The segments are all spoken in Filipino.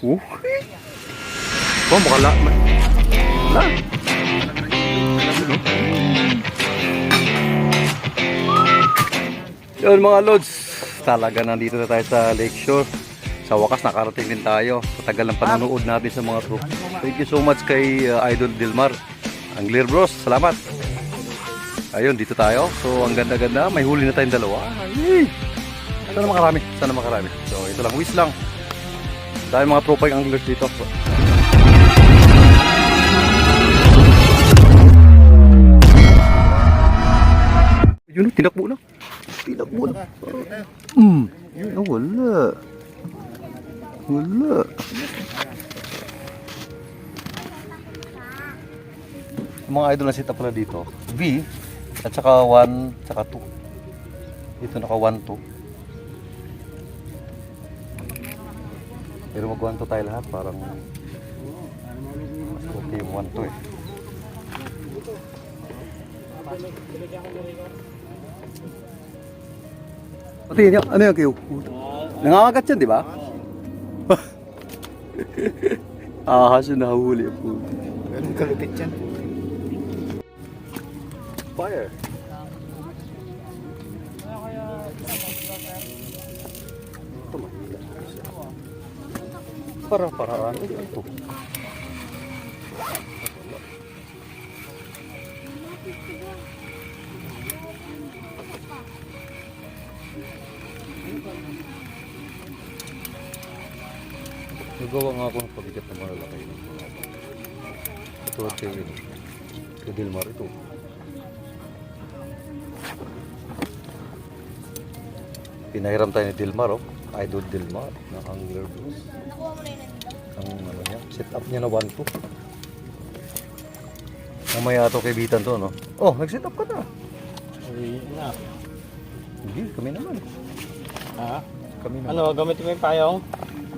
Oh. Oh, makala. Wala. Yun mga lods, talaga nandito na tayo sa Lakeshore. Sa wakas nakarating din tayo sa tagal ng panonood natin sa mga troop. Thank you so much kay uh, Idol Dilmar. Angler Bros, salamat. Ayun, dito tayo. So, ang ganda-ganda. May huli na tayong dalawa. Ay! Sana makarami. Sana makarami. So, ito lang. Wish lang. Dahil mga tropay anglers dito. Yun, tinakbo lang. Tinakbo lang. Hmm. Oh, wala. Wala. Yung mga idol na sita pala dito. V at saka 1 saka 2. Dito naka 1 2. Pero mag 1 2 tayo lahat parang okay yung 1 2 eh. Pati niya, ano yung kayo? Nangangagat yan, di ba? Ahas yung nahuli po. Ganun kalupit yan. Fire. Ito mahila. Para para ano ito? Nagawa nga ako ng pabigat ng mga lalaki. Ito at kay, kay Dilmar ito. Pinahiram tayo ni Dilmar, oh. Idol Dilmar ng Angler Blues. Ang ano niya, set up niya na 1-2. Mamaya ito kay Bitan to, no? Oh, nag-set up ka na. Uwi na. Hindi, kami naman. Ha? Kami naman. Ano, gamitin mo yung payong?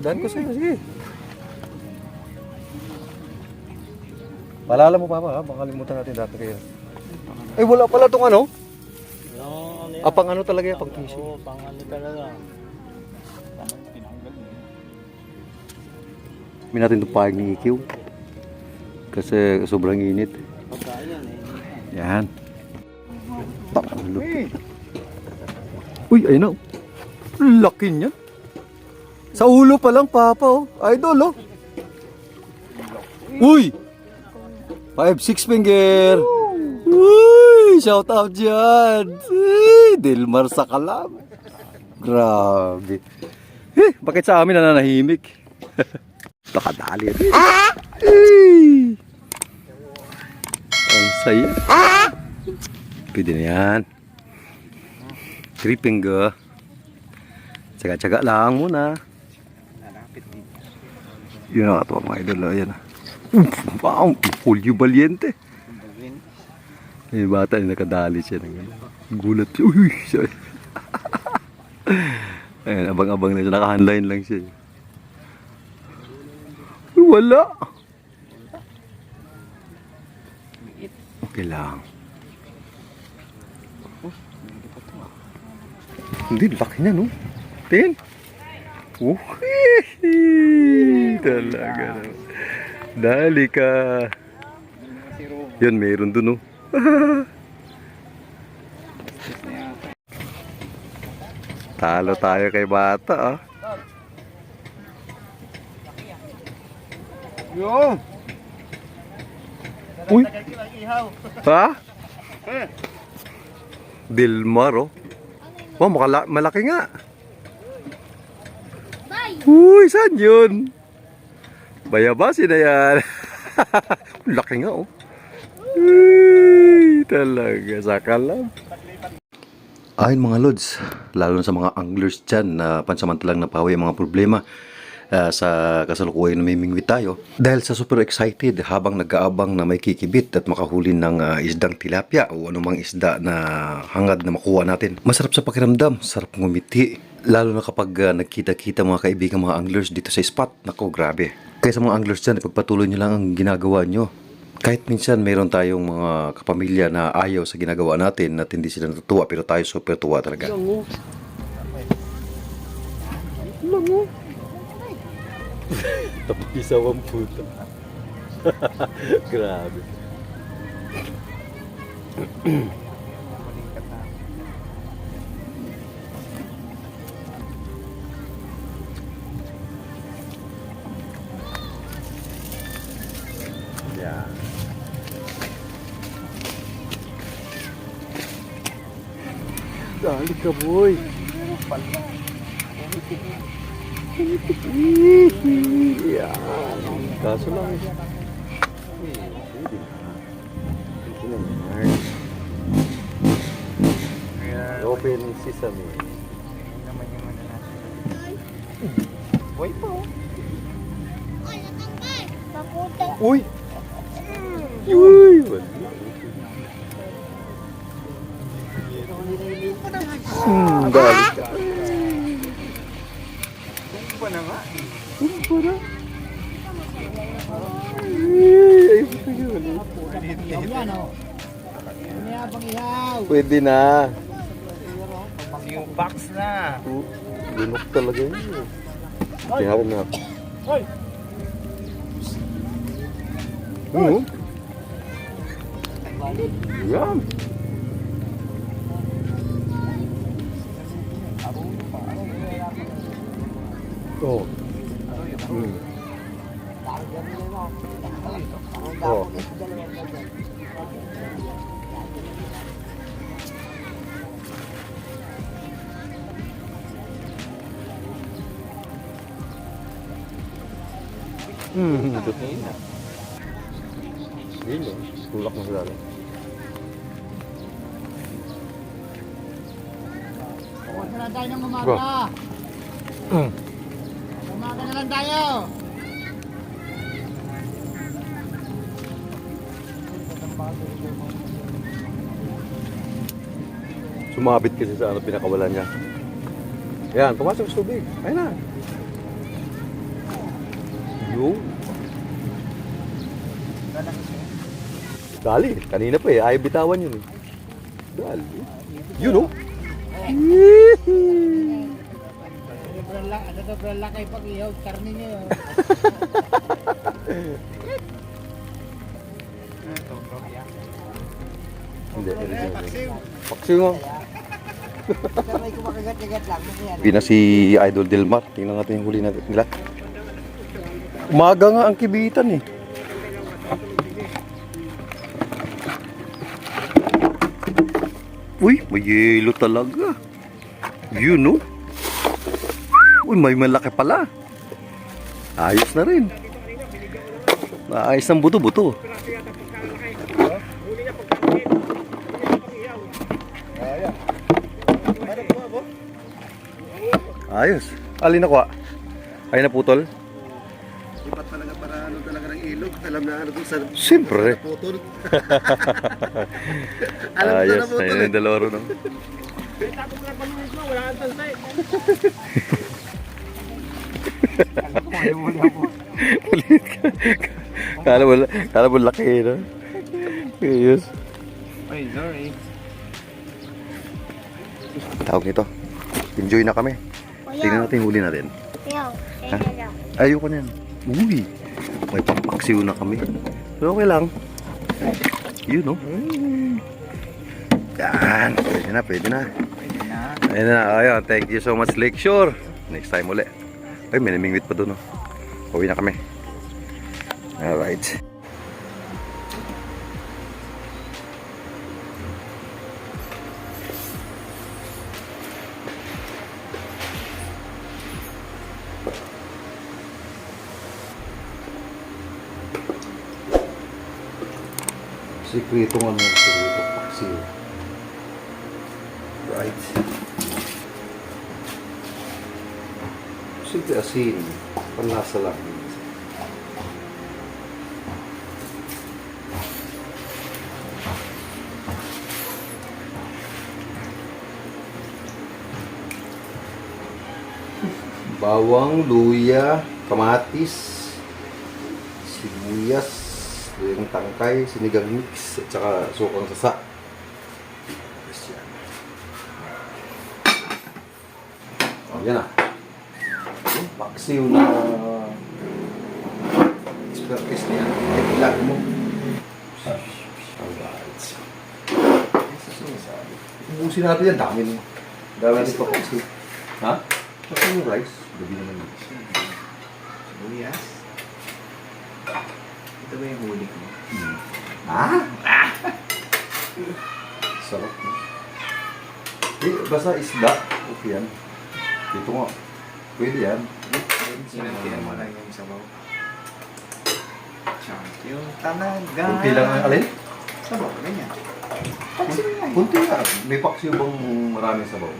Daan ko sa'yo, sige. Paalala mo, Papa, ha? Baka kalimutan natin dati kayo. Ay, wala pala tong ano? Yung ano yan? Ah, pang ano talaga yan, pang fishing. Oo, pang ano talaga. Tinanggal Hindi natin itong pahig ni EQ. Kasi sobrang init. Yan. Pakulo. Uy, ayun na. oh. Laki niya. Sa ulo pa lang, Papa, oh. Idol, oh. Uy! Five, six finger. Uy! Shout out dyan. Uy! Delmar sa kalam. Grabe. Eh, bakit sa amin nananahimik? Nakadali rin. Ay! Ang saya. Pwede na yan. Three finger. Tsaga-tsaga lang muna. Yun ang ito mga idol. Ayan. Uf, wow, Julio Valiente. May bata na nakadali siya. Gulat siya. Uy, siya. Ayan, abang-abang na siya. Naka-handline lang siya. Uy, wala. Okay lang. Hindi, laki na, no? Tingin. Oh, talaga. no. Dali ka. Yan, meron dun, no? Talo tayo kay bata, ah. Yung! Uy! Ha? Dilmar, oh. Oh, makala- malaki nga. Uy, saan yun? Bayabasin na yan. Laki nga, oh. Uy, talaga, saka Ayun mga lods, lalo na sa mga anglers dyan na pansamantalang napawi ang mga problema ah, sa kasalukuyan na may mingwit tayo. Dahil sa super excited habang nag-aabang na may kikibit at makahuli ng ah, isdang tilapia o anumang isda na hangad na makuha natin. Masarap sa pakiramdam, sarap ngumiti. Lalo na kapag ah, nagkita-kita mga kaibigan mga anglers dito sa spot. Nako, grabe. Kaya sa mga anglers dyan, ipagpatuloy nyo lang ang ginagawa nyo. Kahit minsan mayroon tayong mga kapamilya na ayaw sa ginagawa natin at hindi sila natutuwa pero tayo super tuwa talaga. Isaw ang puto. Grabe. ka, boy. Yan. Kaso lang. Ito naman. Open sesame. Boy po. Uy! Uy! Wala. Hmm, dali ka. Kumpa na nga. Ay, ayun pa yun. Yan o. Mayabang ihaw. Pwede na. Yung box na. Lunok talaga yun. Tingnan na. Hoy! Ano? Yan. Oh. Hmm. Oh. Hmm, yun. Tulak mo sila. Huwag na lang tayo ng umaga. Lang tayo. Sumabit kasi sa ano pinakawalan niya. Yan, pumasok sa tubig. Ayun na. Yung. Dali, kanina pa eh. Ayaw bitawan yun eh. Dali. Yun oh. Sobrang ano sobrang laki pag ihaw, karne niyo. Hindi, hindi, hindi. Paksiw mo. Sabay ko makagat-kagat lang. Kasi Pina si Idol Delmar. Tingnan natin yung huli natin nila. Umaga nga ang kibitan eh. Uy, may yelo talaga. Yun no? Uy, may malaki pala. Ayos na rin. Ayos ng buto-buto. Ayos. Alin na kuha? Ay naputol? Ipat talaga para ano talaga ng ilog. Alam na ano kung saan Siyempre. putol. Alam mo na Ayos. naputol Ayun eh. yung dalawa rin. Oh. Kala mo, kala mo laki, no? Ayos. Ay, sorry. Tawag nito. Enjoy na kami. Tingnan natin yung huli natin. Ha? Ayoko na yan. Uy, may pampaksiw na kami. Pero okay lang. Yun, no? Yan. Pwede na, pwede na. Ayun na, ayun. Thank you so much, Lakeshore. Next time ulit. Ay, may namingwit pa doon, no? Uwi na kami. Alright. Sikreto nga ng sikreto paksiw. Right. cukup asin penasa lagi bawang luya kematis sibuyas yang tangkai sinigang mix cara sokong sesak. Ayan oh, iya na. Paksiw na sugar test niya. Ilag mo. Ubusin natin yan. Dami mo. Dami natin pa kasi. Ha? Kasi yung rice. Gabi naman yun. Sibuyas. Ito ba yung huli ko? Hmm. Ah? Sarap no? Eh, basta isda. Okay yan. Dito nga. Pwede yan. Sinagyan mo lang yung sabaw. Chunk. Yung tanaga. Kunti lang ang alin? Sabaw, ganyan. Paksiw lang. Kunti lang. May paksiw bang maraming sabaw?